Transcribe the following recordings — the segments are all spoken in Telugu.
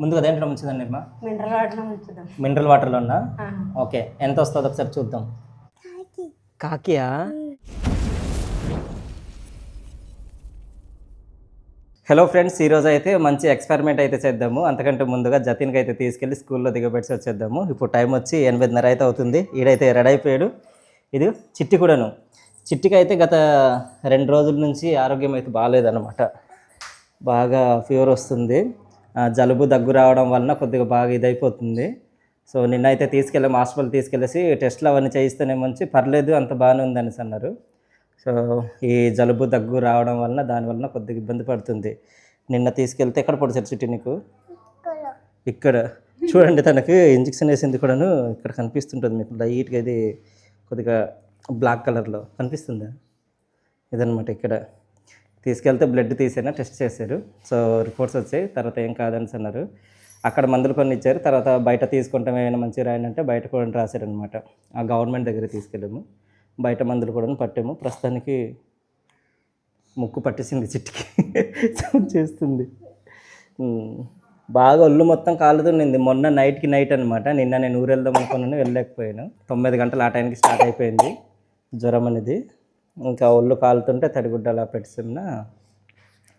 ముందుగా దేంట్లో ముంచుదాం నిర్మా? మినరల్ వాటర్ ఉంచుదాం మినరల్ వాటర్లో ఉన్నా. ఓకే ఎంత వస్తుందో ఒకసారి చూద్దాం. కాకియా? హలో ఫ్రెండ్స్ ఈరోజు అయితే మంచి ఎక్స్పెరిమెంట్ అయితే చేద్దాము. అంతకంటే ముందుగా జతిన్కి అయితే తీసుకెళ్ళి స్కూల్లో దిగబెట్టి వచ్చేద్దాము. ఇప్పుడు టైం వచ్చి ఎనిమిదిన్నర అయితే అవుతుంది. ఈడైతే రెడీ అయిపోయాడు. ఇది చిట్టి కూడాను. చిట్టికి అయితే గత రెండు రోజుల నుంచి ఆరోగ్యం అయితే బాగాలేదన్నమాట. బాగా ఫీవర్ వస్తుంది. జలుబు దగ్గు రావడం వలన కొద్దిగా బాగా ఇదైపోతుంది. సో నిన్న అయితే తీసుకెళ్ళాము హాస్పిటల్ తీసుకెళ్ళేసి టెస్ట్లు అవన్నీ చేయిస్తేనే మంచి పర్లేదు అంత బాగానే ఉందనేసి అన్నారు. సో ఈ జలుబు దగ్గు రావడం వలన దాని వలన కొద్దిగా ఇబ్బంది పడుతుంది. నిన్న తీసుకెళ్తే ఎక్కడ పడుతుంది చిట్టి నీకు? ఇక్కడ. చూడండి తనకి ఇంజక్షన్ వేసింది కూడాను ఇక్కడ కనిపిస్తుంటుంది మీకు. లైట్గా ఇది కొద్దిగా బ్లాక్ కలర్లో. కనిపిస్తుందా? ఇదనమాట ఇక్కడ. తీసుకెళ్తే బ్లడ్ తీసేనా? టెస్ట్ చేశారు. సో రిపోర్ట్స్ వచ్చాయి. తర్వాత ఏం కాదని అన్నారు. అక్కడ మందులు కొన్ని ఇచ్చారు. తర్వాత బయట తీసుకుంటాం ఏమైనా మంచిగా రాయనంటే బయట కూడా రాశారనమాట ఆ గవర్నమెంట్ దగ్గర తీసుకెళ్ళాము. బయట మందులు కూడా పట్టాము. ప్రస్తుతానికి ముక్కు పట్టేసింది చిట్టికి. సౌండ్ చేస్తుంది. బాగా ఒళ్ళు మొత్తం కాలుతుండింది మొన్న నైట్కి నైట్ అనమాట నిన్న నేను ఊరు వెళ్దాం అనుకున్నాను. వెళ్ళలేకపోయాను. తొమ్మిది గంటలు ఆ టైంకి స్టార్ట్ అయిపోయింది. జ్వరం అనేది. ఇంకా ఒళ్ళు కాలుతుంటే తడిగుడ్డ అలా పెట్టుకున్నా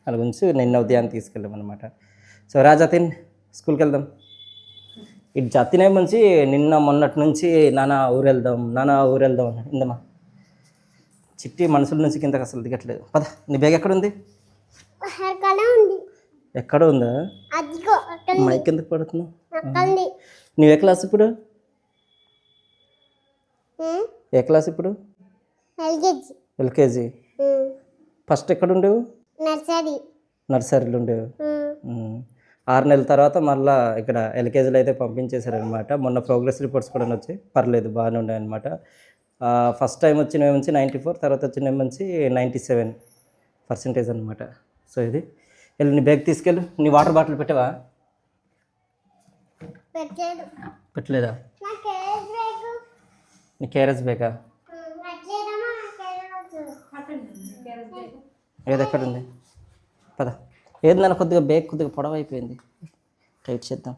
అలా గురించి నిన్న ఉదయాన్ని తీసుకెళ్ళాం అనమాట సో రా జతిన్ స్కూల్కి వెళ్దాం. ఇటు జతినే మంచి నిన్న మొన్నటి నుంచి వెళ్దాం నాన్న ఊరు వెళ్దాం ఇందమ్మా చిట్టి మనుషుల నుంచి కిందకి అసలు దిగట్లేదు. పద నీ బ్యాగ్ ఎక్కడ ఉంది? అక్కడ ఉంది? ఎక్కడ ఉందా? మైక్ ఎందుకు పడుతున్నావు నువ్వు ఏ క్లాస్ ఇప్పుడు? ఏ క్లాస్ ఇప్పుడు? ఎల్కేజీ. ఎల్కేజీ? ఫస్ట్ ఎక్కడ ఉండేవు నర్సరీ నర్సరీలో ఉండేవు. ఆరు నెలల తర్వాత మళ్ళీ ఇక్కడ ఎల్కేజీలో అయితే పంపించేశారనమాట. మొన్న ప్రోగ్రెస్ రిపోర్ట్స్ కూడా వచ్చాయి పర్లేదు బాగానే ఉన్నాయి అనమాట ఫస్ట్ టైం వచ్చిన నుంచి నైంటీ ఫోర్ తర్వాత వచ్చిన నుంచి నైంటీ సెవెన్ పర్సెంటేజ్ అనమాట సో ఇది. వెళ్ళి నీ బ్యాగ్ తీసుకెళ్ళు. నీ వాటర్ బాటిల్ పెట్టావా? పెట్టలేదా. నీ కేరస్ బ్యాగా? ఏది ఎక్కడుంది పద. ఏది నన్ను కొద్దిగా బేగ్ కొద్దిగా పొడవు అయిపోయింది. టైట్ చేద్దాం.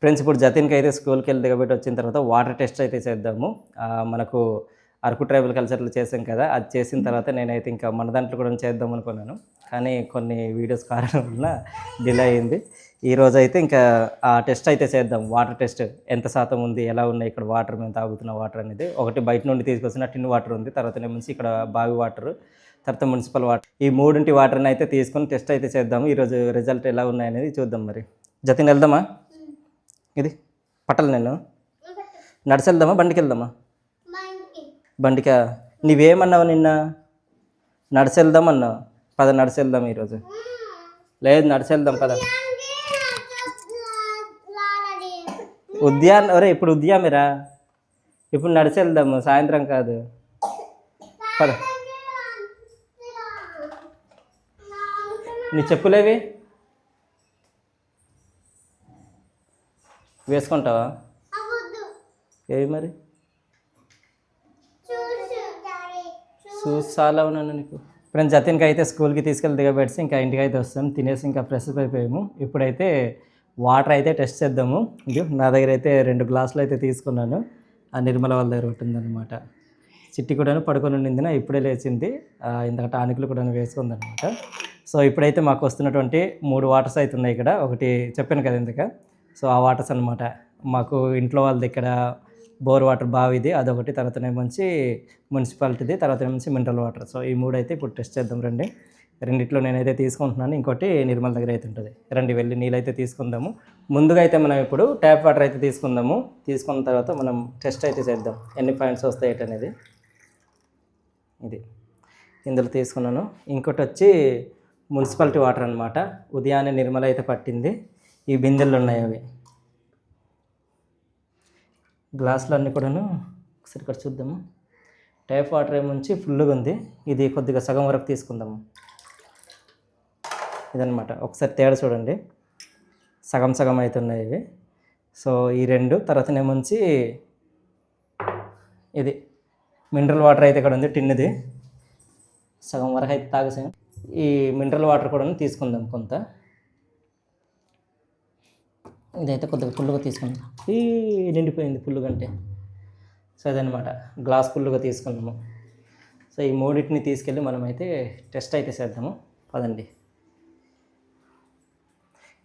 ఫ్రెండ్స్ ఇప్పుడు జతిన్కి అయితే స్కూల్కి వెళ్ళి దిగబెట్టి వచ్చిన తర్వాత వాటర్ టెస్ట్ అయితే చేద్దాము. మనకు అరకు ట్రైబల్ కల్చర్లో చేసాం కదా అది చేసిన తర్వాత నేనైతే ఇంకా మన దాంట్లో కూడా చేద్దాం అనుకున్నాను. కానీ కొన్ని వీడియోస్ కారణం వల్ల డిలే అయింది. ఈరోజు అయితే ఇంకా ఆ టెస్ట్ అయితే చేద్దాం. వాటర్ టెస్ట్ ఎంత శాతం ఉంది ఎలా ఉన్నాయి ఇక్కడ వాటర్ మేము తాగుతున్న వాటర్ అనేది. ఒకటి బయట నుండి తీసుకొచ్చిన టిన్ వాటర్ ఉంది తర్వాత నుంచి ఇక్కడ బావి వాటర్ తర్వాత మున్సిపల్ వాటర్. ఈ మూడింటి వాటర్ని అయితే తీసుకొని టెస్ట్ అయితే చేద్దాము. ఈరోజు రిజల్ట్ ఎలా ఉన్నాయనేది చూద్దాం మరి. జతిన్ వెళ్దామా? ఇది పట్టలు నేను. నడిచి వెళ్దామా? బండికి వెళ్దామా? బండికా నీవేమన్నావు నిన్న? నడిచి అన్నావు పద నడిచెళ్దాం ఈరోజు. లేదు నడిచెళ్దాం పద. ఉద్యాన్ ఒరే ఇప్పుడు ఉద్యామిరా. ఇప్పుడు నడిచెళ్దాము సాయంత్రం కాదు. పద. నీ చెప్పులేవి? వేసుకుంటావా? ఏవి మరి? చూసాలా చాలా ఉన్నాను నీకు. ఫ్రెండ్స్ జతిన్కి అయితే స్కూల్కి తీసుకెళ్ళి దిగబెట్టి ఇంకా ఇంటికి అయితే వస్తాం. తినేసి ఇంకా ఫ్రెష్ అయిపోయాము. ఇప్పుడైతే వాటర్ అయితే టెస్ట్ చేద్దాము. నా దగ్గర అయితే రెండు గ్లాసులు అయితే తీసుకున్నాను. ఆ నిర్మల వాళ్ళ దగ్గర ఉంటుందన్నమాట చిట్టి కూడా పడుకొని ఉండింది. ఇప్పుడే లేచింది. ఇంత టానిక్లు కూడా వేసుకుందనమాట సో ఇప్పుడైతే మాకు వస్తున్నటువంటి మూడు వాటర్స్ అయితే ఉన్నాయి ఇక్కడ. ఒకటి చెప్పాను కదా ఇంతక సో ఆ వాటర్స్ అనమాట మాకు ఇంట్లో వాళ్ళది ఇక్కడ బోర్ వాటర్ బావిది అదొకటి. తర్వాత నుంచి మున్సిపాలిటీది తర్వాత నుంచి మినరల్ వాటర్. సో ఈ మూడు అయితే ఇప్పుడు టెస్ట్ చేద్దాం రండి. రెండిట్లో నేనైతే తీసుకుంటున్నాను. ఇంకోటి నిర్మల్ దగ్గర అయితే ఉంటుంది. రండి వెళ్ళి నీళ్ళైతే తీసుకుందాము. ముందుగా అయితే మనం ఇప్పుడు ట్యాప్ వాటర్ అయితే తీసుకుందాము. తీసుకున్న తర్వాత మనం టెస్ట్ అయితే చేద్దాం. ఎన్ని పాయింట్స్ వస్తాయి అనేది ఇది. ఇందులో తీసుకున్నాను. ఇంకోటి వచ్చి మున్సిపాలిటీ వాటర్ అనమాట ఉదయాన్నే నిర్మల అయితే పట్టింది. ఈ బిందెలు ఉన్నాయి అవి. గ్లాసులు అన్నీ కూడాను ఒకసారి ఇక్కడ చూద్దాము. టైప్ వాటర్ ఏముంచి ఫుల్గా ఉంది. ఇది కొద్దిగా సగం వరకు తీసుకుందాము. ఇదనమాట ఒకసారి తేడా చూడండి. సగం సగం అవుతున్నాయి ఇవి. సో ఈ రెండు తర్వాతనేముంచి ఇది మినరల్ వాటర్ అయితే ఇక్కడ ఉంది టిన్నుది. సగం వరకు అయితే తాగేసాం ఈ మినరల్ వాటర్ కూడా తీసుకుందాం కొంత. ఇదైతే కొద్దిగా ఫుల్గా తీసుకుందాం. ఈ నిండిపోయింది ఫుల్గా అంటే సో అదనమాట గ్లాస్ ఫుల్గా తీసుకున్నాము సో ఈ మూడింటిని తీసుకెళ్ళి మనమైతే టెస్ట్ అయితే చేద్దాము. పదండి.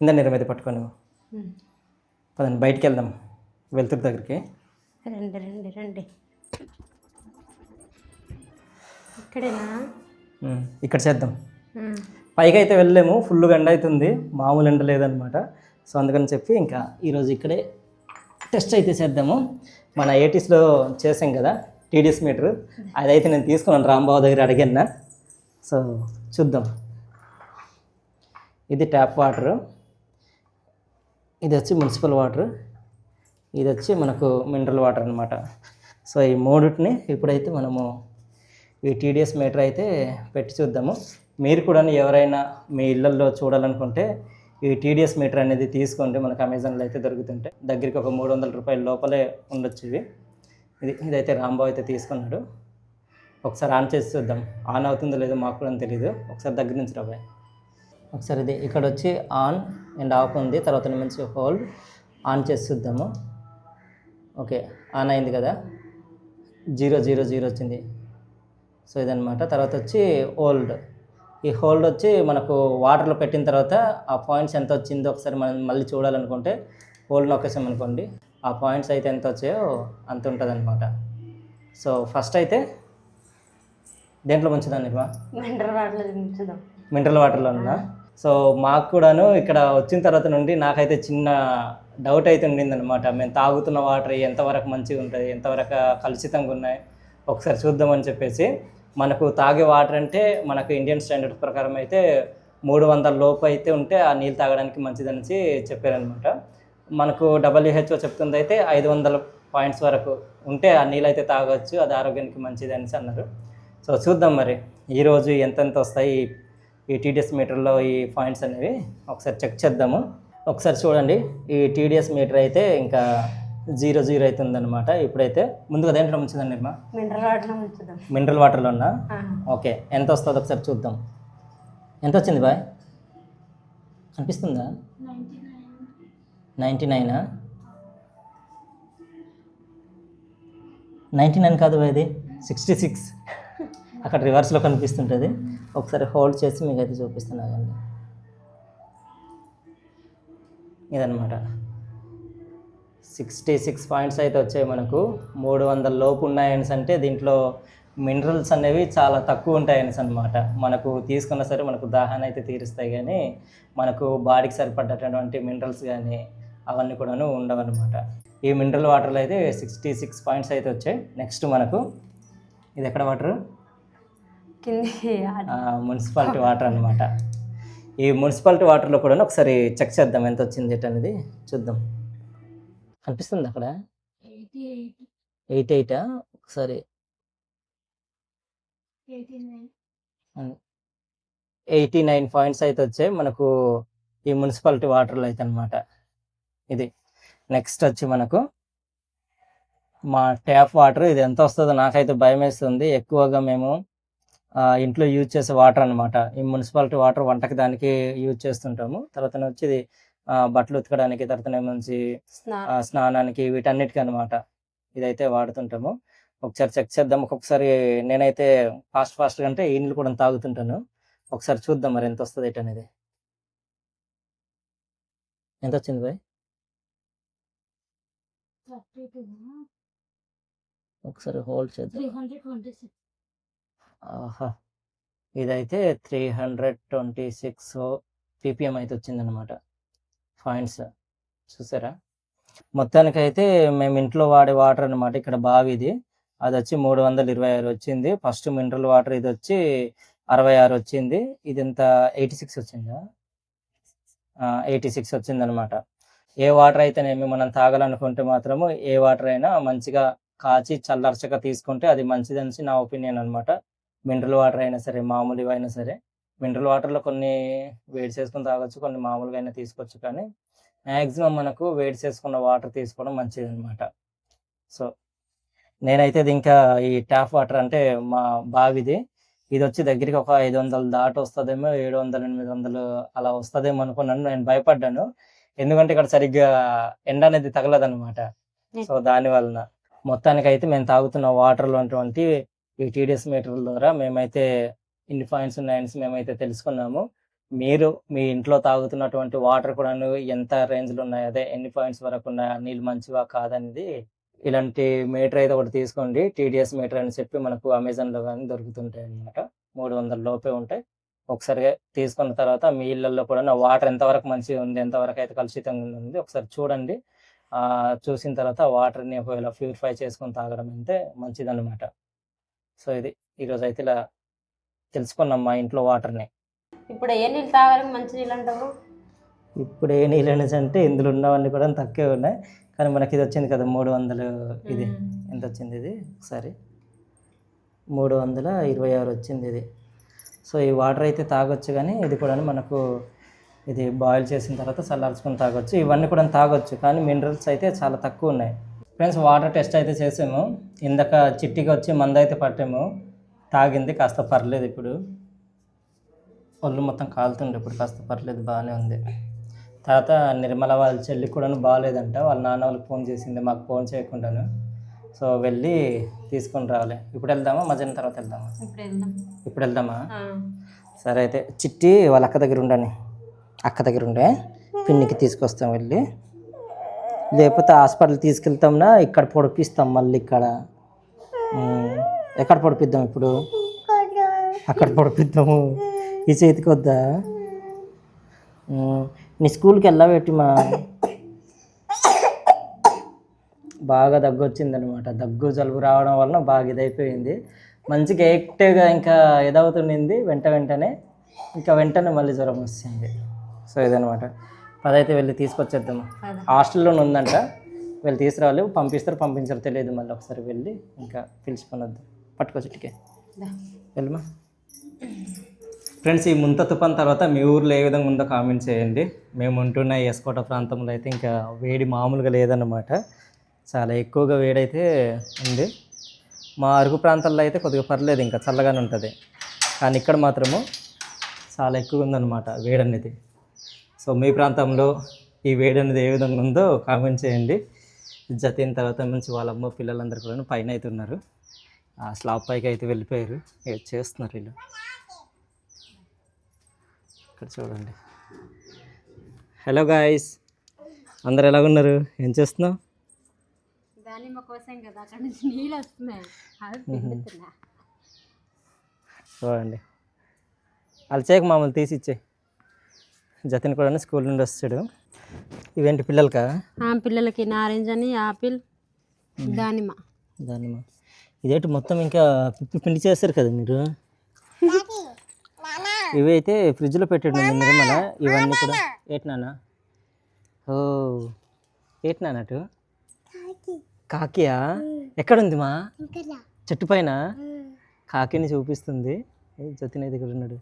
ఇందా నిరమైతే పట్టుకొని. పదండి బయటికి వెళ్దాం వెళ్తురు దగ్గరికి. రండి రండి రండి. ఇక్కడేనా? ఇక్కడ చేద్దాం. పైకి అయితే వెళ్ళలేము. ఫుల్ ఎండ అవుతుంది. మామూలు ఎండ లేదనమాట సో అందుకని చెప్పి ఇంకా ఈరోజు ఇక్కడే టెస్ట్ అయితే చేద్దాము. మన ఏటీస్లో చేసాం కదా టీడీఎస్ మీటర్. అదైతే నేను తీసుకున్నాను రాంబాబు దగ్గర అడిగిన సో చూద్దాం. ఇది ట్యాప్ వాటర్. ఇది వచ్చి మున్సిపల్ వాటర్. ఇది వచ్చి మనకు మినరల్ వాటర్ అనమాట సో ఈ మూడింటిని ఇప్పుడైతే మనము ఈ టీడీఎస్ మీటర్ అయితే పెట్టి చూద్దాము. మీరు కూడా ఎవరైనా మీ ఇళ్ళల్లో చూడాలనుకుంటే ఈ టీడీఎస్ మీటర్ అనేది తీసుకోండి మనకు అమెజాన్లో అయితే దొరుకుతుంటాయి దగ్గరికి ఒక మూడు వందల రూపాయల లోపలే ఉండొచ్చు ఇవి. ఇది ఇదైతే రాంబాబు అయితే తీసుకున్నాడు. ఒకసారి ఆన్ చేసి చూద్దాం. ఆన్ అవుతుందో లేదో మాకు కూడా తెలియదు ఒకసారి దగ్గర నుంచి రాబాయ్. ఒకసారి ఇది ఇక్కడ వచ్చి ఆన్ అండ్ ఆఫ్ ఉంది. తర్వాత నుంచి హోల్డ్. ఆన్ చేసి చూద్దాము. ఓకే ఆన్ అయింది కదా. జీరో జీరో జీరో వచ్చింది. సో ఇదనమాట తర్వాత వచ్చి ఓల్డ్ ఈ హోల్డ్ వచ్చి మనకు వాటర్లో పెట్టిన తర్వాత ఆ పాయింట్స్ ఎంత వచ్చిందో ఒకసారి మనం మళ్ళీ చూడాలనుకుంటే హోల్డ్ నొక్కేసాం అనుకోండి ఆ పాయింట్స్ అయితే ఎంత వచ్చాయో అంత ఉంటుంది అనమాట సో ఫస్ట్ అయితే దేంట్లో ముంచుదాం నిర్మా మినరల్ వాటర్ దించుదాం మినరల్ వాటర్లో ఉన్నా సో మాకు కూడాను ఇక్కడ వచ్చిన తర్వాత నుండి నాకైతే చిన్న డౌట్ అయితే ఉండింది అనమాట మేము తాగుతున్న వాటర్ ఎంతవరకు మంచిగా ఉంటుంది ఎంతవరకు కలుషితంగా ఉన్నాయి ఒకసారి చూద్దామని చెప్పేసి మనకు తాగే వాటర్ అంటే మనకు ఇండియన్ స్టాండర్డ్ ప్రకారం అయితే మూడు వందల లోపు అయితే ఉంటే ఆ నీళ్ళు తాగడానికి మంచిదనేసి చెప్పారనమాట మనకు డబ్ల్యూహెచ్ఓ చెప్తుంది అయితే ఐదు వందల పాయింట్స్ వరకు ఉంటే ఆ నీళ్ళు అయితే తాగొచ్చు అది ఆరోగ్యానికి మంచిది అనేసి అన్నారు. సో చూద్దాం మరి. ఈరోజు ఎంతెంత వస్తాయి ఈ- ఈ టీడీఎస్ మీటర్లో ఈ పాయింట్స్ అనేవి? ఒకసారి చెక్ చేద్దాము. ఒకసారి చూడండి. ఈ టీడీఎస్ మీటర్ అయితే ఇంకా జీరో జీరో అవుతుందన్నమాట. ఇప్పుడైతే ముందుగా దేంట్లో ఉంచిందండి నిర్మా? మినరల్ వాటర్ ఉంచుదాం. మినరల్ వాటర్లో ఉన్నా? ఓకే. ఎంత వస్తుందో ఒకసారి చూద్దాం. ఎంత వచ్చింది బాయ్? అనిపిస్తుందా? నైంటీ నైనా. Ninety nine? కాదు బాయ్ ఇది. Sixty six. అక్కడ రివర్స్లో కనిపిస్తుంటుంది. ఒకసారి హోల్డ్ చేసి మీకు అయితే చూపిస్తున్నా కండి ఇదనమాట సిక్స్టీ సిక్స్ పాయింట్స్ అయితే వచ్చాయి మనకు. మూడు వందల లోపు ఉన్నాయని అంటే దీంట్లో మినరల్స్ అనేవి చాలా తక్కువ ఉంటాయని అనమాట మనకు తీసుకున్నా సరే మనకు దాహాన్ని అయితే తీరుస్తాయి కానీ మనకు బాడీకి సరిపడ్డటువంటి మినరల్స్ కానీ అవన్నీ కూడాను ఉండవన్నమాట ఈ మినరల్ వాటర్లో అయితే సిక్స్టీ సిక్స్ పాయింట్స్ అయితే వచ్చాయి. నెక్స్ట్ మనకు ఇది ఎక్కడ వాటర్? కింది మున్సిపాలిటీ వాటర్ అన్నమాట. ఈ మున్సిపాలిటీ వాటర్లో కూడా ఒకసారి చెక్ చేద్దాం ఎంత వచ్చింది అనేది. చూద్దాం. కనిపిస్తుంది అక్కడ? ఎయిట్ ఎయిటా. ఒకసారి. Eighty nine. పాయింట్స్ అయితే వచ్చాయి. మనకు ఈ మున్సిపాలిటీ వాటర్లో అయితే అనమాట ఇది. నెక్స్ట్ వచ్చి మనకు మా ట్యాప్ వాటర్ ఇది ఎంత వస్తుందో నాకైతే భయం వేస్తుంది ఎక్కువగా మేము ఇంట్లో యూజ్ చేసే వాటర్ అన్నమాట. ఈ మున్సిపాలిటీ వాటర్ వంటకి దానికి యూజ్ చేస్తుంటాము. తర్వాత వచ్చి ఇది బట్టలు ఉతకడానికి తర్వాత నుంచి ఆ, స్నానానికి వీటన్నిటికీ అనమాట ఇదైతే వాడుతుంటాము. ఒకసారి చెక్ చేద్దాం. ఒక్కొక్కసారి నేనైతే ఫాస్ట్ ఫాస్ట్గా అంటే ఈ నీళ్ళు కూడా తాగుతుంటాను. ఒకసారి చూద్దాం మరి ఎంత వస్తుంది ఏంటి అనేది. ఎంత వచ్చింది బాయ్? ఒకసారి హోల్డ్ చేద్దాం. ఆహా. ఇదైతే three hundred twenty six PPM అయితే వచ్చిందనమాట పాయింట్స్ చూసారా? మొత్తానికైతే మేము ఇంట్లో వాడే వాటర్ అనమాట ఇక్కడ బావి ఇది. అది వచ్చి మూడు వందల ఇరవై ఆరు వచ్చింది. ఫస్ట్ మినరల్ వాటర్ ఇది వచ్చి అరవై ఆరు వచ్చింది. ఇది ఎంత ఎయిటీ సిక్స్ వచ్చిందా? ఎయిటీ సిక్స్ వచ్చిందనమాట ఏ వాటర్ అయితేనేమి మనం తాగాలనుకుంటే మాత్రము ఏ వాటర్ అయినా మంచిగా కాచి చల్లర్చగా తీసుకుంటే అది మంచిదనిసి నా ఒపీనియన్ అనమాట మినరల్ వాటర్ అయినా సరే మామూలుగా అయినా సరే. మినరల్ వాటర్లో కొన్ని వేడి చేసుకుని తాగొచ్చు కొన్ని మామూలుగా అయినా తీసుకోవచ్చు కానీ మ్యాక్సిమం మనకు వేడి చేసుకున్న వాటర్ తీసుకోవడం మంచిది అనమాట సో నేనైతే ఇది ఇంకా ఈ ట్యాప్ వాటర్ అంటే మా బావిది. ఇది వచ్చి దగ్గరికి ఒక ఐదు వందలు దాటి వస్తుందేమో ఏడు వందలు ఎనిమిది వందలు అలా వస్తుందేమో అనుకున్నాను. నేను భయపడ్డాను. ఎందుకంటే ఇక్కడ సరిగ్గా ఎండ అనేది తగలదన్నమాట. సో దాని వలన మొత్తానికి అయితే మేము తాగుతున్న వాటర్లో ఉన్నటువంటి ఈ టీడీఎస్ మీటర్ల ద్వారా మేమైతే ఇన్ని పాయింట్స్ ఉన్నాయని మేమైతే తెలుసుకున్నాము. మీరు మీ ఇంట్లో తాగుతున్నటువంటి వాటర్ కూడా ఎంత రేంజ్లో ఉన్నాయి అదే ఎన్ని పాయింట్స్ వరకు ఉన్నాయా నీళ్ళు మంచివా కాదనేది ఇలాంటి మీటర్ అయితే ఒకటి తీసుకోండి. టీడీఎస్ మీటర్ అని చెప్పి మనకు అమెజాన్లో కానీ దొరుకుతుంటాయి అన్నమాట. మూడు వందల లోపే ఉంటాయి. ఒకసారి తీసుకున్న తర్వాత మీ ఇళ్ళల్లో కూడా నా వాటర్ ఎంతవరకు మంచిగా ఉంది ఎంతవరకు అయితే కలుషితంగా ఉంది ఒకసారి చూడండి. ఆ చూసిన తర్వాత వాటర్ని ఒకవేళ ప్యూరిఫై చేసుకొని తాగడం అంటే మంచిదన్నమాట. సో ఇది ఈరోజు అయితే ఇలా తెలుసుకున్నాం మా ఇంట్లో వాటర్ని. ఇప్పుడు ఏ నీళ్ళు మంచి నీళ్ళు అంటావు? ఇప్పుడు ఏ నీళ్ళు అనేసి అంటే ఇందులో ఉన్నవన్నీ కూడా తక్కువే ఉన్నాయి. కానీ మనకి ఇది వచ్చింది కదా మూడు వందలు ఇది. ఎంత వచ్చింది ఇది? ఒకసారి. మూడు వందల ఇరవై ఆరు వచ్చింది ఇది. సో ఈ వాటర్ అయితే తాగొచ్చు కానీ ఇది కూడా మనకు ఇది బాయిల్ చేసిన తర్వాత చల్లార్చుకొని తాగొచ్చు. ఇవన్నీ కూడా తాగొచ్చు కానీ మినరల్స్ అయితే చాలా తక్కువ ఉన్నాయి. ఫ్రెండ్స్ వాటర్ టెస్ట్ అయితే చేసాము. ఇందాక చిట్టికి వచ్చి మంద అయితే పట్టాము. తాగింది కాస్త పర్లేదు ఇప్పుడు. ఒళ్ళు మొత్తం కాలుతుండే ఇప్పుడు కాస్త పర్లేదు బాగానే ఉంది. తర్వాత నిర్మల వాళ్ళ చెల్లి కూడా బాగాలేదంట. వాళ్ళ నాన్న వాళ్ళకి ఫోన్ చేసింది మాకు ఫోన్ చేయకుండాను. సో వెళ్ళి తీసుకొని రావాలి. ఇప్పుడు వెళ్దామా? మధ్యాహ్నం తర్వాత వెళ్దామా? ఇప్పుడు వెళ్దాం. ఇప్పుడు వెళ్దామా. సరే అయితే చిట్టి వాళ్ళ అక్క దగ్గర ఉండని అక్క దగ్గర ఉండే. పిన్నికి తీసుకొస్తాం వెళ్ళి. లేకపోతే హాస్పిటల్ తీసుకెళ్తాంనా? ఇక్కడ పొడిపిస్తాం మళ్ళీ ఇక్కడ. ఎక్కడ పొడిపిద్దాం ఇప్పుడు? అక్కడ పొడిపిద్దాము. ఈ చేతికి వద్దా? నీ స్కూల్కి వెళ్ళబెట్టి మా బాగా దగ్గు వచ్చిందనమాట దగ్గు జలుబు రావడం వలన బాగా ఇదైపోయింది. మంచిగా యాక్టివ్గా ఇంకా ఇదవుతుండింది వెంట వెంటనే ఇంకా వెంటనే మళ్ళీ జ్వరం వస్తుంది. సో ఇదనమాట. పదైతే వెళ్ళి తీసుకొచ్చేద్దాము పద. హాస్టల్లోనే ఉందంట. వెళ్ళి తీసుకురావాలి. పంపిస్తారు పంపించారు తెలియదు మళ్ళీ ఒకసారి వెళ్ళి ఇంకా పిలుచుకొని వద్దాం పట్టుకో చిటికే దా. వెళ్ళమా? ఫ్రెండ్స్ ఈ ముంత తుఫాన్ తర్వాత మీ ఊర్లో ఏ విధంగా ఉందో కామెంట్ చేయండి. మేము ఉంటున్న ఎస్కోట ప్రాంతంలో అయితే ఇంకా వేడి మామూలుగా లేదన్నమాట. చాలా ఎక్కువగా వేడైతే ఉంది. మా అరుగు ప్రాంతాల్లో అయితే కొద్దిగా పర్లేదు ఇంకా చల్లగానే ఉంటుంది. కానీ ఇక్కడ మాత్రము చాలా ఎక్కువ ఉందన్నమాట వేడి అనేది. సో మీ ప్రాంతంలో ఈ వేడి అనేది ఏ విధంగా ఉందో కామెంట్ చేయండి. జతిన్ తర్వాత నుంచి వాళ్ళ అమ్మ పిల్లలందరూ కూడా పైన అయితే ఉన్నారు స్లాబ్ పైకి అయితే వెళ్ళిపోయారు. ఇక చేస్తున్నారు వీళ్ళు. ఇక్కడ చూడండి. హలో గాయస్ అందరు ఎలాగున్నారు? ఏం చేస్తున్నావు? దానిమ్మ కోసం కదా అక్కడ నుంచి నీళ్ళు వస్తున్నాయి. అవి పిండుతున్నా. చూడండి. వాళ్ళు చేయక మామూలు తీసి ఇచ్చే జతిన్ కూడా స్కూల్ నుండి వస్తాడు. ఇవేంటి పిల్లలకా? పిల్లలకి నారింజ అని ఆపిల్ దానిమ్మ. దానిమ్మ. ఇదేంటి మొత్తం ఇంకా పిండి చేస్తారు కదా మీరు? ఇవి అయితే ఫ్రిడ్జ్లో పెట్టాడు నిర్మల. ఇవన్నీ కూడా ఏటి నాన్న? ఓ ఏటి నాన్న అటు? కాకియా? ఎక్కడుంది మా చెట్టు పైన? కాకిని చూపిస్తుంది. జతిన్ అయితే ఇక్కడ ఉన్నాడు.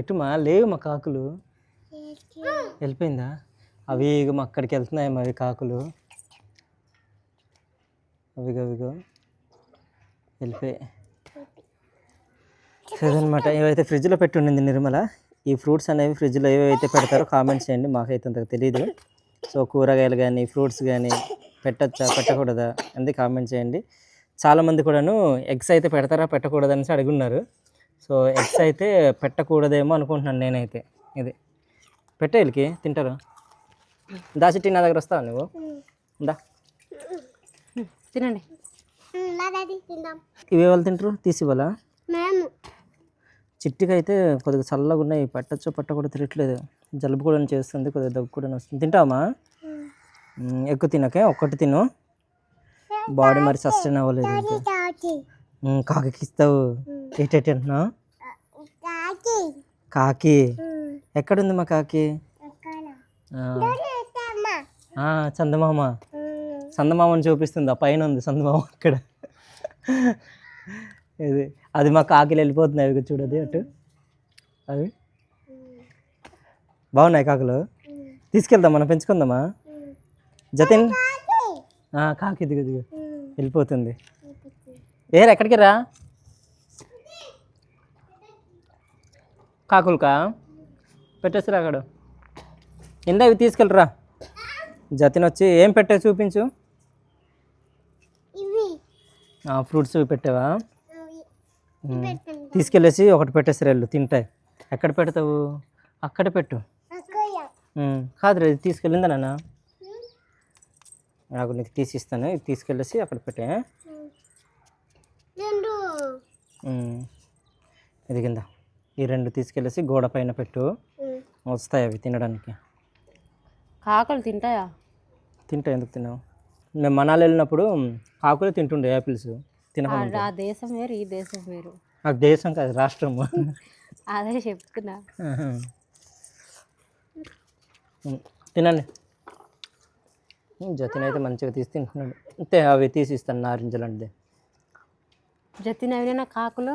ఎటు మా లేవు మా కాకులు వెళ్ళిపోయిందా? అవి ఇక మా అక్కడికి వెళ్తున్నాయి అవి కాకులు. అవిగో అవిగో. వెళ్ళిపోయాయి సరే అనమాట ఇవైతే ఫ్రిడ్జ్లో పెట్టి ఉండింది నిర్మల ఈ ఫ్రూట్స్ అనేవి ఫ్రిడ్జ్లో ఏవైతే పెడతారో కామెంట్స్ చేయండి మాకైతే అంతకు తెలియదు సో కూరగాయలు కానీ ఫ్రూట్స్ కానీ పెట్టచ్చా పెట్టకూడదా అనేది కామెంట్ చేయండి. చాలామంది కూడాను ఎగ్స్ అయితే పెడతారా పెట్టకూడదు అనేసి అడుగున్నారు. సో ఎగ్స్ అయితే పెట్టకూడదేమో అనుకుంటున్నాను నేనైతే. ఇది పెట్టే వీళ్ళకి తింటారు? దాచిట్టి నా దగ్గర వస్తావా నువ్వు? దా. తినండి. ఇవి వాళ్ళు తింటారు? తీసి ఇవ్వాలా మేము. చిట్టికి అయితే కొద్దిగా చల్లగా ఉన్నాయి. పట్టచ్చో పట్టకూడదు తిరగట్లేదు. జలుబు కూడా చేస్తుంది కొద్దిగా దగ్గు కూడా వస్తుంది తింటావా ఎక్కువ తినకే ఒక్కటి తిను. బాడీ మరి సస్టైన్ అవ్వలేదు కాకి. ఇస్తావు. ఏటేటి అంటున్నావు? కాకి. కాకి. ఎక్కడుంది మా కాకి? చందమామ. చందమామని చూపిస్తుంది. ఆ పైన ఉంది చందమామ అక్కడ. ఇది అది మా కాకిలు వెళ్ళిపోతున్నాయి అవి చూడది అటు. అవి. బాగున్నాయి కాకులు? తీసుకెళ్దాం మనం పెంచుకుందామా? జతిన్? కాకి దిగు దిగు వెళ్ళిపోతుంది. ఏరా ఎక్కడికి రా? కాకులకా? పెట్టేసిరా అక్కడ. ఇందా ఇవి తీసుకెళ్ళరా? జతిన్ వచ్చి ఏం పెట్టే చూపించు. ఫ్రూట్స్ పెట్టావా? తీసుకెళ్ళేసి ఒకటి పెట్టేసి రెళ్ళు తింటాయి. ఎక్కడ పెడతావు? అక్కడ పెట్టు. కాదు రే ఇది తీసుకెళ్ళిందా నాన్న? నాకు నీకు తీసిస్తాను ఇది తీసుకెళ్ళేసి అక్కడ పెట్టే. ఇది కింద. ఈ రెండు తీసుకెళ్ళేసి గోడ పైన పెట్టు. వస్తాయి అవి తినడానికి. కాకులు తింటాయా? తింటా ఎందుకు తిన్నావు మేము మనాలి వెళ్ళినప్పుడు ఆకులు తింటుండే యాపిల్స్ తినకుండా ఆ దేశం వేరు ఈ దేశం వేరు. నాకు దేశం కాదు రాష్ట్రం. అదే చెప్తున్నా. తినండి. జతిన్ అయితే మంచిగా తీసి తింటున్నాడు. అంతే అవి తీసి ఇస్తాను నారింజలు అంటే. జతిన్ అవినా కాకులు?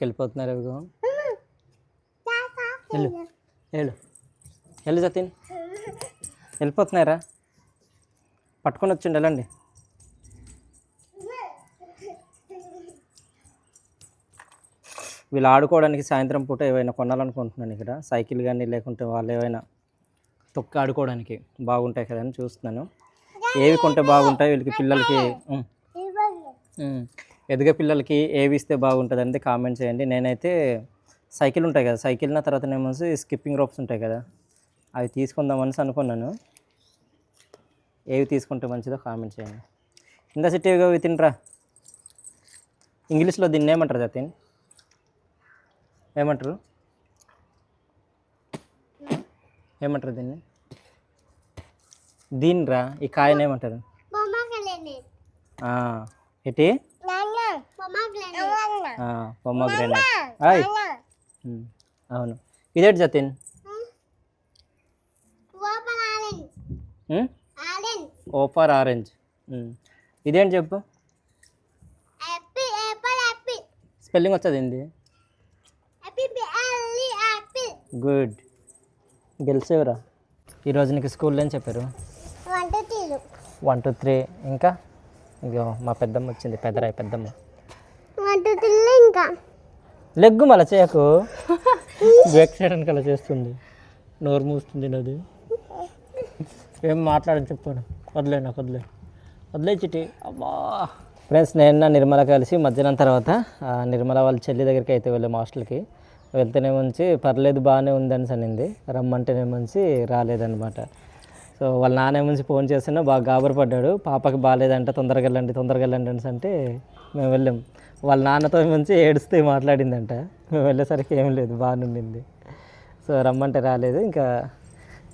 వెళ్ళిపోతున్నారు అవి వెళ్ళు వెళ్ళు. వెళ్ళు జతిన్. వెళ్ళిపోతున్నారా పట్టుకొని వచ్చిండి వెళ్ళండి. వీళ్ళు ఆడుకోవడానికి సాయంత్రం పూట ఏవైనా కొనాలనుకుంటున్నాను ఇక్కడ. సైకిల్ కానీ లేకుంటే వాళ్ళు ఏవైనా తొక్కి ఆడుకోవడానికి బాగుంటాయి కదా అని చూస్తున్నాను. ఏవి కొంటే బాగుంటాయి వీళ్ళకి పిల్లలకి ఎదిగే పిల్లలకి ఏవి ఇస్తే బాగుంటుంది అనేది కామెంట్ చేయండి. నేనైతే సైకిల్ ఉంటాయి కదా సైకిల్ నా తర్వాత ఏమో స్కిప్పింగ్ రోప్స్ ఉంటాయి కదా అవి తీసుకుందామని అనుకున్నాను. ఏవి తీసుకుంటే మంచిదో కామెంట్ చేయండి. ఇందా సిటీగా ఇవి తినరా. ఇంగ్లీష్లో దీన్ని ఏమంటారు జతిన్ ఏమంటారు? ఏమంటారు దీన్ని? దీనిరా ఈ కాయని ఏమంటారు? ఏంటి? పొమ్మగ్రెనేట్ అవును. ఇదేంటి జతిన్ ఆరెంజ్ ఉమ్, ఆరెంజ్ ఓఫర్ ఆరెంజ్. ఉమ్, ఇదేంటి చెప్పు? స్పెల్లింగ్ వచ్చేది ఏంది? గుడ్. గెలిచేవరా? ఈరోజు నీకు స్కూల్లో ఏం చెప్పారు? వన్ టూ త్రీ ఇంకా? ఇగో మా పెద్దమ్మ వచ్చింది. పెద్దరాయి పెద్దమ్మ. ఇంకా. లెగ్గు మళ్ళీ చేయకు. బ్యాక్ చేయడానికి అలా చేస్తుంది. నోరు మూస్తుంది నాది. ఏం మాట్లాడని చెప్పాను వదిలే నాకు వదిలే వదిలే చిటి అబ్బా. ఫ్రెండ్స్ నేను నా నిర్మల కలిసి మధ్యాహ్నం తర్వాత ఆ, నిర్మల వాళ్ళ చెల్లి దగ్గరికి అయితే వెళ్ళాము హాస్టల్కి. వెళ్తేనేమొంచి పర్లేదు బాగానే ఉందని అనింది రమ్మంటేనేమొంచి రాలేదన్నమాట. సో వాళ్ళ నాన్నేమొంచి ఫోన్ చేసినా బాగా గాబరపడ్డాడు. పాపకి బాగాలేదంట తొందరగా వెళ్ళండి తొందరగా వెళ్ళండి అని అంటే మేము వెళ్ళాం. వాళ్ళ నాన్నతో మంచి ఏడుస్తూ మాట్లాడిందంట. మేము వెళ్ళేసరికి ఏం లేదు బాగానుండింది సో రమ్మంటే రాలేదు. ఇంకా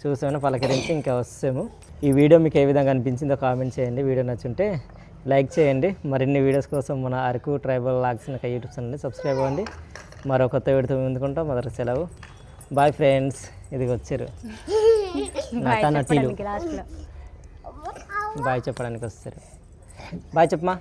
చూసాను పలకరించి ఇంకా వస్తాము. ఈ వీడియో మీకు ఏ విధంగా అనిపించిందో కామెంట్ చేయండి. వీడియో నచ్చుంటే లైక్ చేయండి. మరిన్ని వీడియోస్ కోసం మన అరకు ట్రైబల్ లాగ్స్ నాకు యూట్యూబ్ ఛానల్ని సబ్స్క్రైబ్ అవ్వండి. మరో కొత్త వీడియోతో ముందుకుంటాం మొదటి సెలవు. బాయ్ ఫ్రెండ్స్ ఇది వచ్చారు. నటీలు బాయ్ చెప్పడానికి వస్తారు. బాయ్ చెప్పమా.